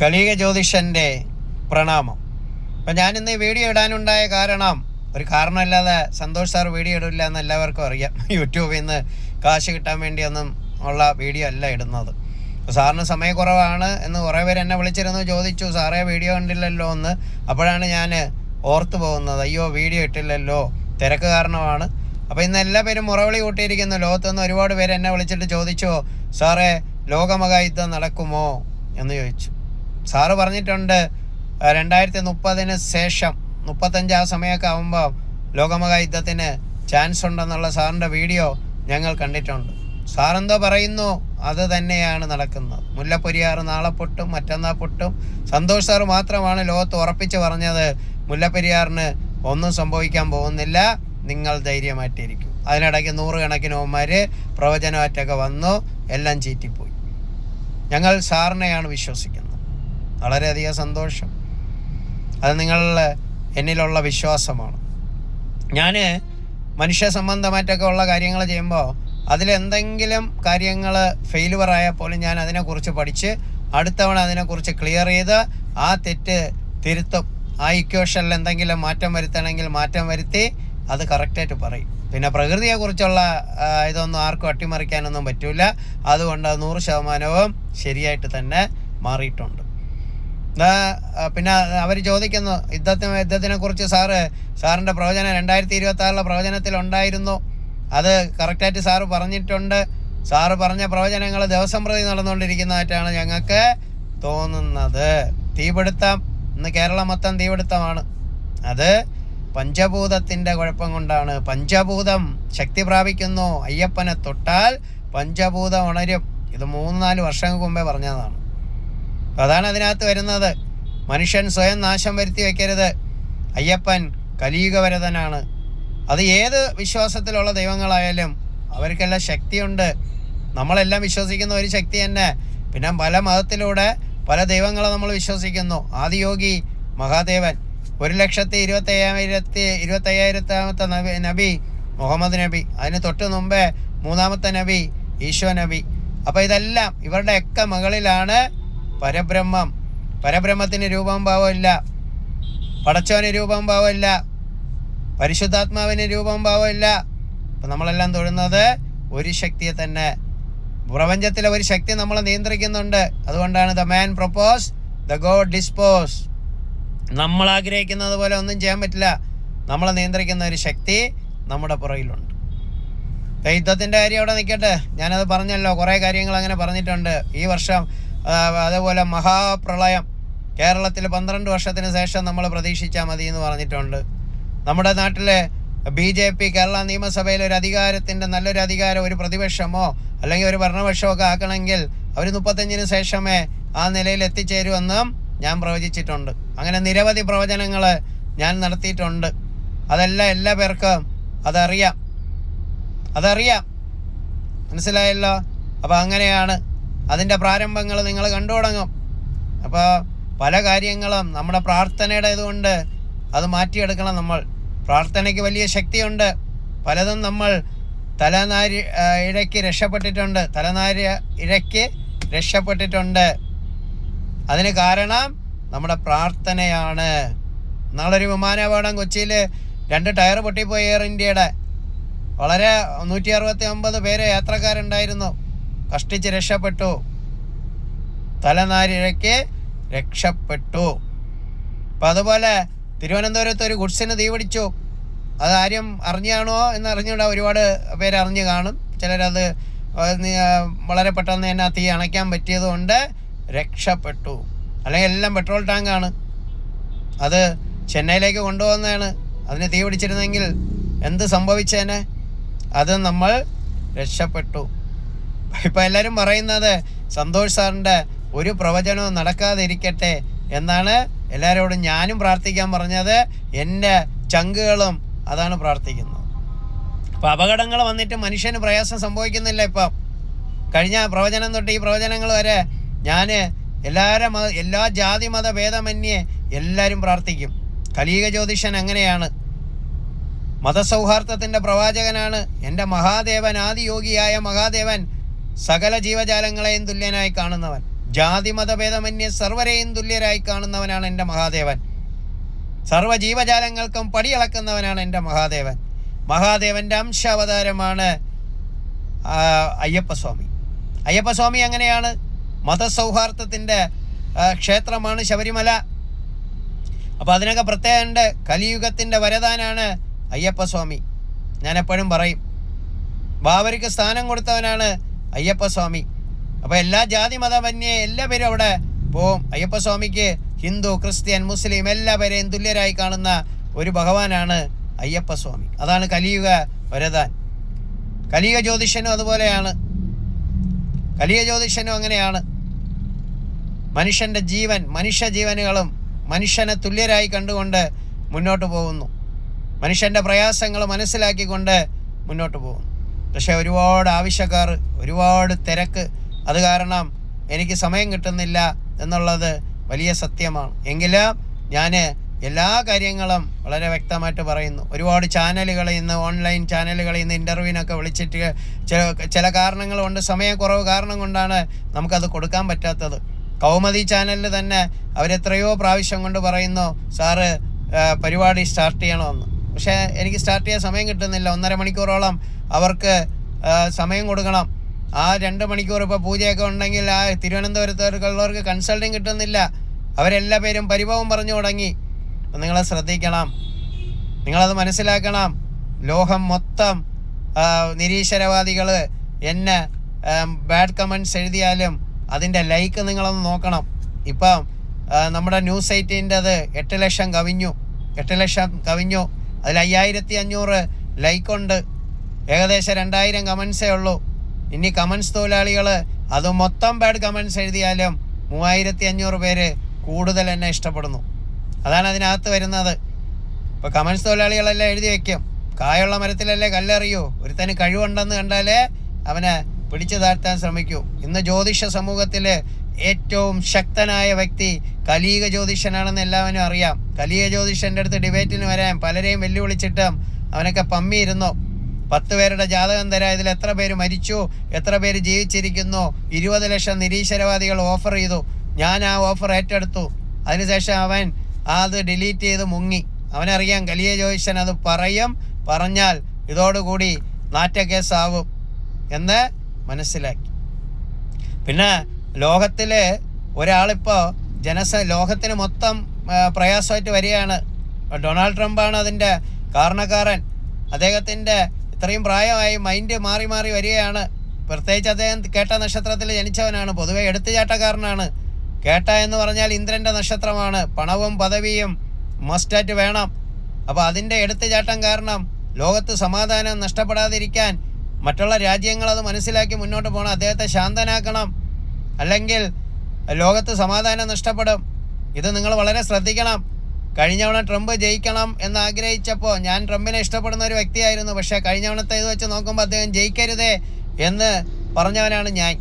കലിക ജ്യോതിഷന്റെ പ്രണാമം. അപ്പം ഞാനിന്ന് ഈ വീഡിയോ ഇടാനുണ്ടായ കാരണം ഒരു കാരണമില്ലാതെ സന്തോഷ് സാർ വീഡിയോ ഇടില്ല എന്ന് എല്ലാവർക്കും അറിയാം. യൂട്യൂബിൽ നിന്ന് കാശ് കിട്ടാൻ വേണ്ടിയൊന്നും ഉള്ള വീഡിയോ അല്ല ഇടുന്നത്. സാറിന് സമയക്കുറവാണ് എന്ന് കുറേ പേര് എന്നെ വിളിച്ചിരുന്നു ചോദിച്ചു സാറേ വീഡിയോ കണ്ടില്ലല്ലോ എന്ന്. അപ്പോഴാണ് ഞാൻ ഓർത്തു പോകുന്നത് അയ്യോ വീഡിയോ ഇട്ടില്ലല്ലോ തിരക്ക് കാരണമാണ്. അപ്പോൾ ഇന്ന് എല്ലാ പേരും മുറവിളി കൂട്ടിയിരിക്കുന്നു. ലോകത്തുനിന്ന് ഒരുപാട് പേര് എന്നെ വിളിച്ചിട്ട് ചോദിച്ചോ സാറേ ലോകമകായുദ്ധം നടക്കുമോ? എന്ന് ചോദിച്ചു. സാറ് പറഞ്ഞിട്ടുണ്ട് രണ്ടായിരത്തി മുപ്പതിന് ശേഷം മുപ്പത്തഞ്ച് ആ സമയമൊക്കെ ആകുമ്പോൾ ലോകമഹായുദ്ധത്തിന് ചാൻസ് ഉണ്ടെന്നുള്ള സാറിന്റെ വീഡിയോ ഞങ്ങൾ കണ്ടിട്ടുണ്ട്. സാറെന്തോ പറയുന്നു അത് തന്നെയാണ് നടക്കുന്നത്. മുല്ലപ്പെരിയാർ നാളെ പൊട്ടും മറ്റന്നാൾ പൊട്ടും. സന്തോഷ് സാറ് മാത്രമാണ് ലോകത്ത് ഉറപ്പിച്ച് പറഞ്ഞത് മുല്ലപ്പെരിയാറിന് ഒന്നും സംഭവിക്കാൻ പോകുന്നില്ല നിങ്ങൾ ധൈര്യമായിട്ടിരിക്കും. അതിനിടയ്ക്ക് നൂറുകണക്കിന് ഓന്മാർ പ്രവചനമായിട്ടൊക്കെ വന്നു എല്ലാം ചീറ്റിപ്പോയി. ഞങ്ങൾ സാറിനെയാണ് വിശ്വസിക്കുന്നത്. വളരെയധികം സന്തോഷം. അത് നിങ്ങൾ എന്നിലുള്ള വിശ്വാസമാണ്. ഞാൻ മനുഷ്യ സംബന്ധമായിട്ടൊക്കെ ഉള്ള കാര്യങ്ങൾ ചെയ്യുമ്പോൾ അതിലെന്തെങ്കിലും കാര്യങ്ങൾ ഫെയിലുവർ ആയാൽ പോലും ഞാൻ അതിനെക്കുറിച്ച് പഠിച്ച് അടുത്തവണ അതിനെക്കുറിച്ച് ക്ലിയർ ചെയ്ത് ആ തെറ്റ് തിരുത്തും. ആ ഇക്വേഷനിൽ എന്തെങ്കിലും മാറ്റം വരുത്തണമെങ്കിൽ മാറ്റം വരുത്തി അത് കറക്റ്റായിട്ട് പറയും. പിന്നെ പ്രകൃതിയെക്കുറിച്ചുള്ള ഇതൊന്നും ആർക്കും അട്ടിമറിക്കാനൊന്നും പറ്റില്ല അതുകൊണ്ട് അത് നൂറ് ശതമാനവും ശരിയായിട്ട് തന്നെ മാറിയിട്ടുണ്ട്. പിന്നെ അവർ ചോദിക്കുന്നു യുദ്ധത്തിന് യുദ്ധത്തിനെ കുറിച്ച് സാറ് സാറിന്റെ പ്രവചനം രണ്ടായിരത്തി ഇരുപത്തി ആറിലെ പ്രവചനത്തിൽ ഉണ്ടായിരുന്നു അത് കറക്റ്റായിട്ട് സാറ് പറഞ്ഞിട്ടുണ്ട്. സാറ് പറഞ്ഞ പ്രവചനങ്ങൾ ദിവസം പ്രതി നടന്നുകൊണ്ടിരിക്കുന്നതായിട്ടാണ് ഞങ്ങൾക്ക് തോന്നുന്നത്. തീപിടുത്തം ഇന്ന് കേരളം മൊത്തം തീപിടുത്തമാണ്. അത് പഞ്ചഭൂതത്തിന്റെ കുഴപ്പം കൊണ്ടാണ്. പഞ്ചഭൂതം ശക്തി പ്രാപിക്കുന്നു. അയ്യപ്പനെ തൊട്ടാൽ പഞ്ചഭൂതം ഉണരും. ഇത് മൂന്ന് നാല് വർഷങ്ങൾക്ക് മുമ്പേ പറഞ്ഞതാണ്. അതാണ് അതിനകത്ത് വരുന്നത്. മനുഷ്യൻ സ്വയം നാശം വരുത്തി വയ്ക്കരുത് അയ്യപ്പൻ കലിയുഗവരതനാണ്. അത് ഏത് വിശ്വാസത്തിലുള്ള ദൈവങ്ങളായാലും അവർക്കെല്ലാം ശക്തിയുണ്ട്. നമ്മളെല്ലാം വിശ്വസിക്കുന്ന ഒരു ശക്തി തന്നെ. പിന്നെ പല മതത്തിലൂടെ പല ദൈവങ്ങളെ നമ്മൾ വിശ്വസിക്കുന്നു. ആദിയോഗി മഹാദേവൻ. ഒരു ലക്ഷത്തി ഇരുപത്തയ്യായിരത്തി ഇരുപത്തയ്യായിരത്താമത്തെ നബി നബി മുഹമ്മദ് നബി. അതിന് തൊട്ട് മുമ്പേ മൂന്നാമത്തെ നബി ഈശോ നബി. അപ്പോൾ ഇതെല്ലാം ഇവരുടെയൊക്കെ മുകളിലാണ് പരബ്രഹ്മം. പരബ്രഹ്മത്തിന് രൂപം ഭാവമില്ല. പടച്ചവന് രൂപം ഭാവമില്ല. പരിശുദ്ധാത്മാവിന് രൂപം ഭാവമില്ല. അപ്പം നമ്മളെല്ലാം തൊഴുന്നത് ഒരു ശക്തിയെ തന്നെ. പ്രപഞ്ചത്തിലെ ഒരു ശക്തി നമ്മളെ നിയന്ത്രിക്കുന്നുണ്ട്. അതുകൊണ്ടാണ് the man propose the God dispose നമ്മൾ ആഗ്രഹിക്കുന്നത് പോലെ ഒന്നും ചെയ്യാൻ പറ്റില്ല. നമ്മളെ നിയന്ത്രിക്കുന്ന ഒരു ശക്തി നമ്മുടെ പുറകിലുണ്ട്. യുദ്ധത്തിന്റെ കാര്യം അവിടെ നിൽക്കട്ടെ. ഞാനത് പറഞ്ഞല്ലോ. കുറേ കാര്യങ്ങൾ അങ്ങനെ പറഞ്ഞിട്ടുണ്ട്. ഈ വർഷം അതേപോലെ മഹാപ്രളയം. കേരളത്തിൽ പന്ത്രണ്ട് വർഷത്തിന് ശേഷം നമ്മൾ പ്രതീക്ഷിച്ചാൽ മതി എന്ന് പറഞ്ഞിട്ടുണ്ട്. നമ്മുടെ നാട്ടിലെ ബി ജെ പി കേരള നിയമസഭയിൽ ഒരു അധികാരത്തിന്റെ നല്ലൊരു അധികാരം ഒരു പ്രതിപക്ഷമോ അല്ലെങ്കിൽ ഒരു ഭരണപക്ഷമോ ഒക്കെ ആക്കണമെങ്കിൽ അവർ മുപ്പത്തഞ്ചിന് ശേഷമേ ആ നിലയിൽ എത്തിച്ചേരുമെന്നും ഞാൻ പ്രവചിച്ചിട്ടുണ്ട്. അങ്ങനെ നിരവധി പ്രവചനങ്ങൾ ഞാൻ നടത്തിയിട്ടുണ്ട്. അതെല്ലാം എല്ലാ പേർക്കും അതറിയാം. അതറിയാം. മനസ്സിലായല്ലോ? അപ്പോൾ അങ്ങനെയാണ്. അതിന്റെ പ്രാരംഭങ്ങൾ നിങ്ങൾ കണ്ടു തുടങ്ങും അപ്പോൾ പല കാര്യങ്ങളും നമ്മുടെ പ്രാർത്ഥനയുടെ ഇതുകൊണ്ട് അത് മാറ്റിയെടുക്കണം നമ്മൾ. പ്രാർത്ഥനയ്ക്ക് വലിയ ശക്തിയുണ്ട്. പലതും നമ്മൾ തലനാരി ഇഴയ്ക്ക് രക്ഷപ്പെട്ടിട്ടുണ്ട്. തലനാരി ഇഴയ്ക്ക് രക്ഷപ്പെട്ടിട്ടുണ്ട്. അതിന് കാരണം നമ്മുടെ പ്രാർത്ഥനയാണ്. നാളൊരു വിമാനാപകടം കൊച്ചിയിൽ രണ്ട് ടയർ പൊട്ടിപ്പോയി എയർ ഇന്ത്യയുടെ വളരെ നൂറ്റി അറുപത്തി ഒമ്പത് പേര് യാത്രക്കാരുണ്ടായിരുന്നു. കഷ്ടിച്ച് രക്ഷപ്പെട്ടു. തലനാരിഴയ്ക്ക് രക്ഷപ്പെട്ടു. അപ്പം അതുപോലെ തിരുവനന്തപുരത്ത് ഒരു ഗുഡ്സിന് തീപിടിച്ചു അത് ആരും അറിഞ്ഞാണോ എന്ന് അറിഞ്ഞുകൂടാ ഒരുപാട് പേര് അറിഞ്ഞു കാണും. ചിലരത് വളരെ പെട്ടെന്ന് തന്നെ തീ അണയ്ക്കാൻ പറ്റിയത് കൊണ്ട് രക്ഷപ്പെട്ടു. അല്ലെങ്കിൽ എല്ലാം പെട്രോൾ ടാങ്കാണ്. അത് ചെന്നൈയിലേക്ക് കൊണ്ടുപോകുന്നതാണ്. അതിന് തീ പിടിച്ചിരുന്നെങ്കിൽ എന്ത് സംഭവിച്ചേനെ? അത് നമ്മൾ രക്ഷപ്പെട്ടു. ഇപ്പം എല്ലാവരും പറയുന്നത് സന്തോഷ് സാറിന്റെ ഒരു പ്രവചനവും നടക്കാതെ ഇരിക്കട്ടെ എന്നാണ് എല്ലാവരോടും ഞാനും പ്രാർത്ഥിക്കാൻ പറഞ്ഞത്. എന്റെ ചങ്കുകളും അതാണ് പ്രാർത്ഥിക്കുന്നത്. അപ്പൊ അപകടങ്ങൾ വന്നിട്ട് മനുഷ്യന് പ്രയാസം സംഭവിക്കുന്നില്ല ഇപ്പം. കഴിഞ്ഞ പ്രവചനം തൊട്ട് ഈ പ്രവചനങ്ങൾ വരെ ഞാൻ എല്ലാവരും മത എല്ലാ ജാതി മത ഭേദമന്യേ എല്ലാവരും പ്രാർത്ഥിക്കും. കലീക ജ്യോതിഷൻ അങ്ങനെയാണ്. മതസൗഹാർദ്ദത്തിന്റെ പ്രവാചകനാണ്. എന്റെ മഹാദേവൻ ആദിയോഗിയായ മഹാദേവൻ സകല ജീവജാലങ്ങളെയും തുല്യനായി കാണുന്നവൻ ജാതി മതഭേദമന്യേ സർവരെയും തുല്യരായി കാണുന്നവനാണ് എന്റെ മഹാദേവൻ. സർവ ജീവജാലങ്ങൾക്കും പടിയളക്കുന്നവനാണ് എന്റെ മഹാദേവൻ. മഹാദേവന്റെ അംശാവതാരമാണ് അയ്യപ്പസ്വാമി. അയ്യപ്പസ്വാമി അങ്ങനെയാണ് മതസൗഹാർദ്ദത്തിന്റെ ക്ഷേത്രമാണ് ശബരിമല. അപ്പോൾ അതിനൊക്കെ പ്രത്യേകമുണ്ട് കലിയുഗത്തിന്റെ വരദാനാണ് അയ്യപ്പസ്വാമി. ഞാൻ എപ്പോഴും പറയും ബാബരിക്ക് സ്ഥാനം കൊടുത്തവനാണ് അയ്യപ്പസ്വാമി. അപ്പോൾ എല്ലാ ജാതി മതമന്യേ എല്ലാവരും അവിടെ പോവും. അയ്യപ്പസ്വാമിക്ക് ഹിന്ദു ക്രിസ്ത്യൻ മുസ്ലിം എല്ലാവരെയും തുല്യരായി കാണുന്ന ഒരു ഭഗവാനാണ് അയ്യപ്പസ്വാമി. അതാണ് കലിയുഗ വരദാൻ. കലിയുഗ ജ്യോതിഷനും അതുപോലെയാണ്. കലിയ ജ്യോതിഷനും അങ്ങനെയാണ്. മനുഷ്യന്റെ ജീവൻ മനുഷ്യ ജീവനുകളും മനുഷ്യനെ തുല്യരായി കണ്ടുകൊണ്ട് മുന്നോട്ട് പോകുന്നു. മനുഷ്യന്റെ പ്രയാസങ്ങൾ മനസ്സിലാക്കിക്കൊണ്ട് മുന്നോട്ട് പോകുന്നു. പക്ഷേ ഒരുപാട് ആവശ്യക്കാർ ഒരുപാട് തിരക്ക്. അത് കാരണം എനിക്ക് സമയം കിട്ടുന്നില്ല എന്നുള്ളത് വലിയ സത്യമാണ്. എങ്കിലും ഞാൻ എല്ലാ കാര്യങ്ങളും വളരെ വ്യക്തമായിട്ട് പറയുന്നു. ഒരുപാട് ചാനലുകൾ ഇന്ന് ഓൺലൈൻ ചാനലുകൾ ഇന്ന് ഇന്റർവ്യൂവിനൊക്കെ വിളിച്ചിട്ട് ചില ചില കാരണങ്ങൾ കൊണ്ട് സമയക്കുറവ് കാരണം കൊണ്ടാണ് നമുക്കത് കൊടുക്കാൻ പറ്റാത്തത്. കൗമദി ചാനലിൽ തന്നെ അവരെത്രയോ പ്രാവശ്യം കൊണ്ട് പറയുന്നു സാറ് പരിപാടി സ്റ്റാർട്ട് ചെയ്യണമെന്ന്. പക്ഷേ എനിക്ക് സ്റ്റാർട്ട് ചെയ്യാൻ സമയം കിട്ടുന്നില്ല. ഒന്നര മണിക്കൂറോളം അവർക്ക് സമയം കൊടുക്കണം. ആ രണ്ട് മണിക്കൂർ ഇപ്പോൾ പൂജയൊക്കെ ഉണ്ടെങ്കിൽ ആ തിരുവനന്തപുരത്തുള്ളവർക്ക് കൺസൾട്ടിങ് കിട്ടുന്നില്ല. അവരെല്ലാ പേരും പരിഭവം പറഞ്ഞു തുടങ്ങി. നിങ്ങളെ ശ്രദ്ധിക്കണം. നിങ്ങളത് മനസ്സിലാക്കണം. ലോകം മൊത്തം നിരീശ്വരവാദികൾ എന്നെ ബാഡ് കമൻസ് എഴുതിയാലും അതിന്റെ ലൈക്ക് നിങ്ങളൊന്ന് നോക്കണം. ഇപ്പം നമ്മുടെ ന്യൂസ് സൈറ്റിന്റെത് എട്ട് ലക്ഷം കവിഞ്ഞു. എട്ട് ലക്ഷം കവിഞ്ഞു. അതിൽ അയ്യായിരത്തി അഞ്ഞൂറ് ലൈക്കുണ്ട്. ഏകദേശം രണ്ടായിരം കമൻസേ ഉള്ളൂ. ഇനി കമൻസ് തൊഴിലാളികൾ അത് മൊത്തം ബാഡ് കമൻസ് എഴുതിയാലും മൂവായിരത്തി അഞ്ഞൂറ് പേര് കൂടുതൽ എന്നെ ഇഷ്ടപ്പെടുന്നു. അതാണ് അതിനകത്ത് വരുന്നത്. ഇപ്പോൾ കമൻസ് തൊഴിലാളികളെല്ലാം എഴുതി വയ്ക്കും കായുള്ള മരത്തിലല്ലേ കല്ലെറിയൂ? ഒരുത്തന് കഴിവുണ്ടെന്ന് കണ്ടാലേ അവനെ പിടിച്ചു താഴ്ത്താൻ ശ്രമിക്കൂ. ഇന്ന് ജ്യോതിഷ സമൂഹത്തിൽ ഏറ്റവും ശക്തനായ വ്യക്തി കലീക ജ്യോതിഷനാണെന്ന് എല്ലാവരും അറിയാം. കലീക ജ്യോതിഷന്റെ അടുത്ത് ഡിബേറ്റിന് വരാൻ പലരെയും വെല്ലുവിളിച്ചിട്ടും അവനൊക്കെ പമ്മിയിരുന്നു. പത്ത് പേരുടെ ജാതകം തരാം ഇതിൽ എത്ര പേര് മരിച്ചു എത്ര പേര് ജീവിച്ചിരിക്കുന്നു ഇരുപത് ലക്ഷം നിരീശ്വരവാദികൾ ഓഫർ ചെയ്തു. ഞാൻ ആ ഓഫർ ഏറ്റെടുത്തു. അതിനുശേഷം അവൻ അത് ഡിലീറ്റ് ചെയ്ത് മുങ്ങി. അവനറിയാം കലിയ ജ്യോതിഷൻ അത് പറയും പറഞ്ഞാൽ ഇതോടുകൂടി നാറ്റക്കേസാവും എന്ന് മനസ്സിലാക്കി. പിന്നെ ലോകത്തിൽ ഒരാളിപ്പോൾ ജനസ ലോകത്തിന് മൊത്തം പ്രയാസമായിട്ട് വരികയാണ്. ഡൊണാൾഡ് ട്രംപാണ് അതിന്റെ കാരണക്കാരൻ. അദ്ദേഹത്തിന്റെ ഇത്രയും പ്രായമായി മൈൻഡ് മാറി മാറി വരികയാണ്. പ്രത്യേകിച്ച് അദ്ദേഹം കേട്ട നക്ഷത്രത്തിൽ ജനിച്ചവനാണ്. പൊതുവെ എടുത്തുചാട്ടക്കാരനാണ്. കേട്ട എന്ന് പറഞ്ഞാൽ ഇന്ദ്രന്റെ നക്ഷത്രമാണ്. പണവും പദവിയും മസ്റ്റായിട്ട് വേണം. അപ്പോൾ അതിന്റെ എടുത്തുചാട്ടം കാരണം ലോകത്ത് സമാധാനം നഷ്ടപ്പെടാതിരിക്കാൻ മറ്റുള്ള രാജ്യങ്ങൾ അത് മനസ്സിലാക്കി മുന്നോട്ട് പോകണം. അദ്ദേഹത്തെ ശാന്തനാക്കണം. അല്ലെങ്കിൽ ലോകത്ത് സമാധാനം നഷ്ടപ്പെടും. ഇത് നിങ്ങൾ വളരെ ശ്രദ്ധിക്കണം. കഴിഞ്ഞ തവണ ട്രംപ് ജയിക്കണം എന്ന് ആഗ്രഹിച്ചപ്പോൾ ഞാൻ ട്രംപിനെ ഇഷ്ടപ്പെടുന്ന ഒരു വ്യക്തിയായിരുന്നു. പക്ഷേ കഴിഞ്ഞ തവണത്തെ ഇത് വെച്ച് നോക്കുമ്പോൾ അദ്ദേഹം ജയിക്കരുതേ എന്ന് പറഞ്ഞവനാണ് ഞാൻ.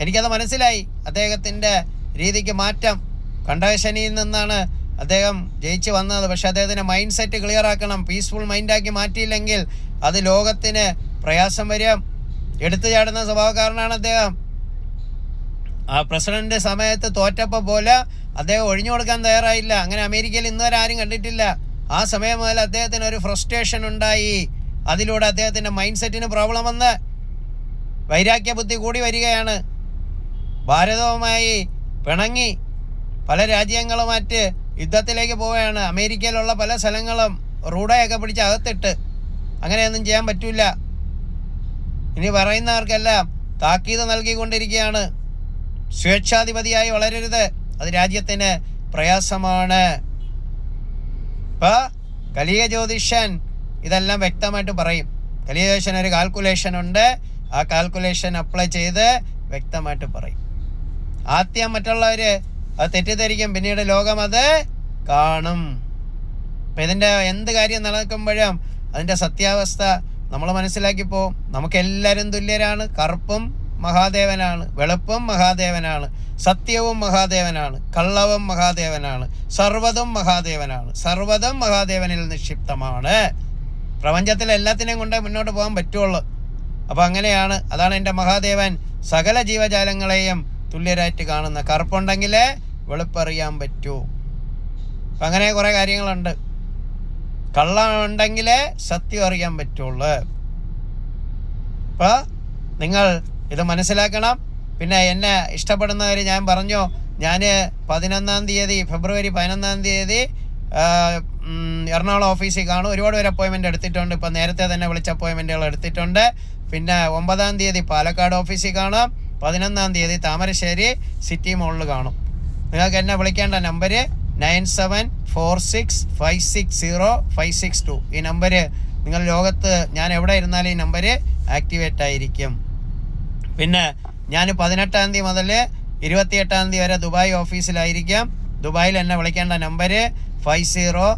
എനിക്കത് മനസ്സിലായി. അദ്ദേഹത്തിന്റെ രീതിക്ക് മാറ്റം. കണ്ടകശനിയിൽ നിന്നാണ് അദ്ദേഹം ജയിച്ചു വന്നത്. പക്ഷേ അദ്ദേഹത്തിന്റെ മൈൻഡ് സെറ്റ് ക്ലിയർ ആക്കണം പീസ്ഫുൾ മൈൻഡാക്കി മാറ്റിയില്ലെങ്കിൽ അത് ലോകത്തിന് പ്രയാസം വരും. എടുത്തു ചാടുന്ന സ്വഭാവക്കാരനാണ് അദ്ദേഹം. ആ പ്രസിഡന്റ് സമയത്ത് തോറ്റപ്പോൾ പോലെ അദ്ദേഹം ഒഴിഞ്ഞു കൊടുക്കാൻ തയ്യാറായില്ല. അങ്ങനെ അമേരിക്കയിൽ ഇന്ന് വരെ ആരും കണ്ടിട്ടില്ല. ആ സമയം മുതൽ അദ്ദേഹത്തിന് ഒരു ഫ്രസ്ട്രേഷൻ ഉണ്ടായി. അതിലൂടെ അദ്ദേഹത്തിന്റെ മൈൻഡ് സെറ്റിന് പ്രോബ്ലം വന്ന് വൈരാഗ്യ ബുദ്ധി കൂടി വരികയാണ്. ഭാരതവുമായി പിണങ്ങി പല രാജ്യങ്ങളുമായിട്ട് യുദ്ധത്തിലേക്ക് പോവുകയാണ്. അമേരിക്കയിലുള്ള പല സ്ഥലങ്ങളും റൂഡയൊക്കെ പിടിച്ച് അകത്തിട്ട് അങ്ങനെയൊന്നും ചെയ്യാൻ പറ്റില്ല ഇനി പറയുന്നവർക്കെല്ലാം താക്കീത് നൽകിക്കൊണ്ടിരിക്കുകയാണ്. സ്വേച്ഛാധിപതിയായി വളരരുത്. അത് രാജ്യത്തിന് പ്രയാസമാണ്. ഇപ്പോൾ കലിയ ജ്യോതിഷൻ ഇതെല്ലാം വ്യക്തമായിട്ട് പറയും. കലിയ ജ്യോതിഷൻ ഒരു കാൽക്കുലേഷൻ ഉണ്ട്. ആ കാൽക്കുലേഷൻ അപ്ലൈ ചെയ്ത് വ്യക്തമായിട്ട് പറയും. ആദ്യം മറ്റുള്ളവർ അത് തെറ്റിദ്ധരിക്കും. പിന്നീട് ലോകം അത് കാണും. അപ്പം ഇതിന്റെ എന്ത് കാര്യം നടക്കുമ്പോഴും അതിന്റെ സത്യാവസ്ഥ നമ്മൾ മനസ്സിലാക്കിപ്പോൾ നമുക്കെല്ലാവരും തുല്യരാണ്. കറുപ്പും മഹാദേവനാണ്. വെളുപ്പം മഹാദേവനാണ്. സത്യവും മഹാദേവനാണ്. കള്ളവും മഹാദേവനാണ്. സർവതും മഹാദേവനാണ്. സർവതും മഹാദേവനിൽ നിക്ഷിപ്തമാണ് പ്രപഞ്ചത്തിൽ എല്ലാത്തിനെയും കൊണ്ട് മുന്നോട്ട് പോകാൻ പറ്റുള്ളൂ. അപ്പോൾ അങ്ങനെയാണ്. അതാണ് എന്റെ മഹാദേവൻ സകല ജീവജാലങ്ങളെയും തുല്യരായിട്ട് കാണുന്ന. കറുപ്പുണ്ടെങ്കിലേ വെളുപ്പറിയാൻ പറ്റൂ. അപ്പം അങ്ങനെ കുറേ കാര്യങ്ങളുണ്ട്. കള്ളമുണ്ടെങ്കിൽ സത്യം അറിയാൻ പറ്റുള്ളൂ. അപ്പോൾ നിങ്ങൾ ഇത് മനസ്സിലാക്കണം. പിന്നെ എന്നെ ഇഷ്ടപ്പെടുന്നവർ ഞാൻ പറഞ്ഞു ഞാൻ പതിനൊന്നാം തീയതി ഫെബ്രുവരി പതിനൊന്നാം തീയതി എറണാകുളം ഓഫീസിൽ കാണും. ഒരുപാട് പേര് അപ്പോയിൻമെന്റ് എടുത്തിട്ടുണ്ട്. ഇപ്പം നേരത്തെ തന്നെ വിളിച്ച അപ്പോയിൻമെന്റുകൾ എടുത്തിട്ടുണ്ട്. പിന്നെ ഒമ്പതാം തീയതി പാലക്കാട് ഓഫീസിൽ കാണാം. പതിനൊന്നാം തീയതി താമരശ്ശേരി സിറ്റി മോളിൽ കാണും. നിങ്ങൾക്ക് എന്നെ വിളിക്കേണ്ട number nine seven four six five six zero five six two. ഈ നമ്പർ നിങ്ങൾ ലോകത്ത് ഞാൻ എവിടെ ഇരുന്നാലും ഈ നമ്പർ ആക്ടിവേറ്റ് ആയിരിക്കും. പിന്നെ ഞാൻ പതിനെട്ടാം തീയതി മുതൽ ഇരുപത്തിയെട്ടാം തീയതി വരെ ദുബായ് ഓഫീസിലായിരിക്കാം. ദുബായിൽ എന്നെ വിളിക്കേണ്ട number five zero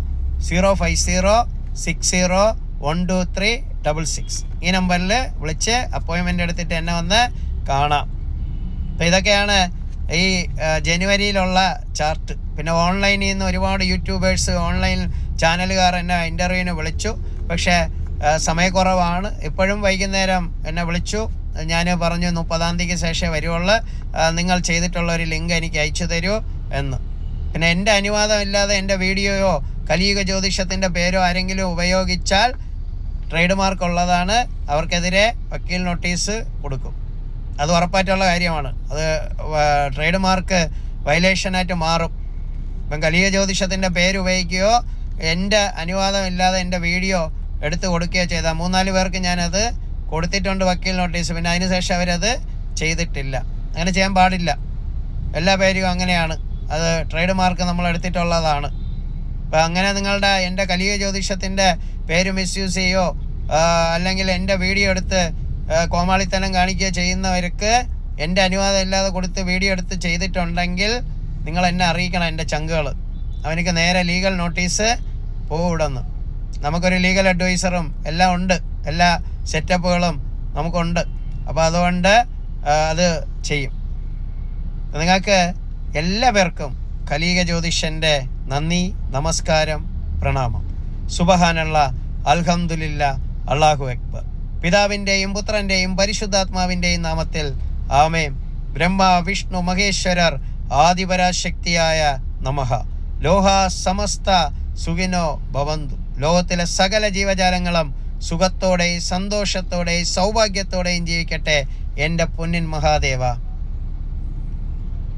zero five zero six zero one two three double six ഈ നമ്പറിൽ വിളിച്ച് അപ്പോയിൻമെന്റ് എടുത്തിട്ട് എന്നെ വന്ന് കാണാം. അപ്പോൾ ഇതൊക്കെയാണ് ഈ ജനുവരിയിലുള്ള ചാർട്ട് പിന്നെ ഓൺലൈനിൽ നിന്ന് ഒരുപാട് യൂട്യൂബേഴ്സ് ഓൺലൈൻ ചാനലുകാർ എന്നെ ഇന്റർവ്യൂവിന് വിളിച്ചു. പക്ഷേ സമയക്കുറവാണ്. ഇപ്പോഴും വൈകുന്നേരം എന്നെ വിളിച്ചു. ഞാൻ പറഞ്ഞു മുപ്പതാം തീയതിക്ക് ശേഷമേ വരുവുള്ളൂ. നിങ്ങൾ ചെയ്തിട്ടുള്ള ഒരു ലിങ്ക് എനിക്ക് അയച്ചു തരൂ എന്ന്. പിന്നെ എന്റെ അനുവാദമില്ലാതെ എന്റെ വീഡിയോയോ കലിയുഗ ജ്യോതിഷത്തിന്റെ പേരോ ആരെങ്കിലും ഉപയോഗിച്ചാൽ ട്രേഡ് മാർക്ക് ഉള്ളതാണ്. അവർക്കെതിരെ വക്കീൽ നോട്ടീസ് കൊടുക്കും. അത് ഉറപ്പായിട്ടുള്ള കാര്യമാണ്. അത് ട്രേഡ് മാർക്ക് വയലേഷനായിട്ട് മാറും. ഇപ്പം കലിയ ജ്യോതിഷത്തിന്റെ പേര് ഉപയോഗിക്കുകയോ എന്റെ അനുവാദമില്ലാതെ എന്റെ വീഡിയോ എടുത്ത് കൊടുക്കുകയോ ചെയ്താൽ മൂന്നാൽ പേർക്ക് ഞാനത് കൊടുത്തിട്ടുണ്ട് വക്കീൽ നോട്ടീസ്. പിന്നെ അതിനുശേഷം അവരത് ചെയ്തിട്ടില്ല. അങ്ങനെ ചെയ്യാൻ പാടില്ല. എല്ലാ പേരും അങ്ങനെയാണ്. അത് ട്രേഡ് മാർക്ക് നമ്മൾ എടുത്തിട്ടുള്ളതാണ്. അപ്പം അങ്ങനെ നിങ്ങളുടെ എന്റെ കലിയ ജ്യോതിഷത്തിന്റെ പേര് മിസ്യൂസ് ചെയ്യോ അല്ലെങ്കിൽ എന്റെ വീഡിയോ എടുത്ത് കോമാളിത്തനം കാണിക്കുകയോ ചെയ്യുന്നവർക്ക് എന്റെ അനുവാദം ഇല്ലാതെ കൊടുത്ത് വീഡിയോ എടുത്ത് ചെയ്തിട്ടുണ്ടെങ്കിൽ നിങ്ങൾ എന്നെ അറിയിക്കണം എന്റെ ചങ്കുകൾ അവനക്ക് നേരെ ലീഗൽ നോട്ടീസ് പോവിടുന്നു നമുക്കൊരു ലീഗൽ അഡ്വൈസറും എല്ലാം ഉണ്ട്. എല്ലാ സെറ്റപ്പുകളും നമുക്കുണ്ട്. അപ്പോൾ അതുകൊണ്ട് അത് ചെയ്യും. നിങ്ങൾക്ക് എല്ലാ പേർക്കും കലീക ജ്യോതിഷന്റെ നന്ദി നമസ്കാരം പ്രണാമം. സുബഹാനുള്ള അൽഹംദുലില്ല അള്ളാഹു അക്ബർ. പിതാവിന്റെയും പുത്രന്റെയും പരിശുദ്ധാത്മാവിന്റെയും നാമത്തിൽ ആമേം ബ്രഹ്മ വിഷ്ണു മഹേശ്വരർ ആദിപരാശക്തിയായ നമഹ. ലോഹ സമസ്ത സുഖിനോ ഭവന്തു. ലോകത്തിലെ സകല ജീവജാലങ്ങളും സുഖത്തോടെയും സന്തോഷത്തോടെയും സൗഭാഗ്യത്തോടെയും ജീവിക്കട്ടെ എന്റെ പൊന്നിൻ മഹാദേവ.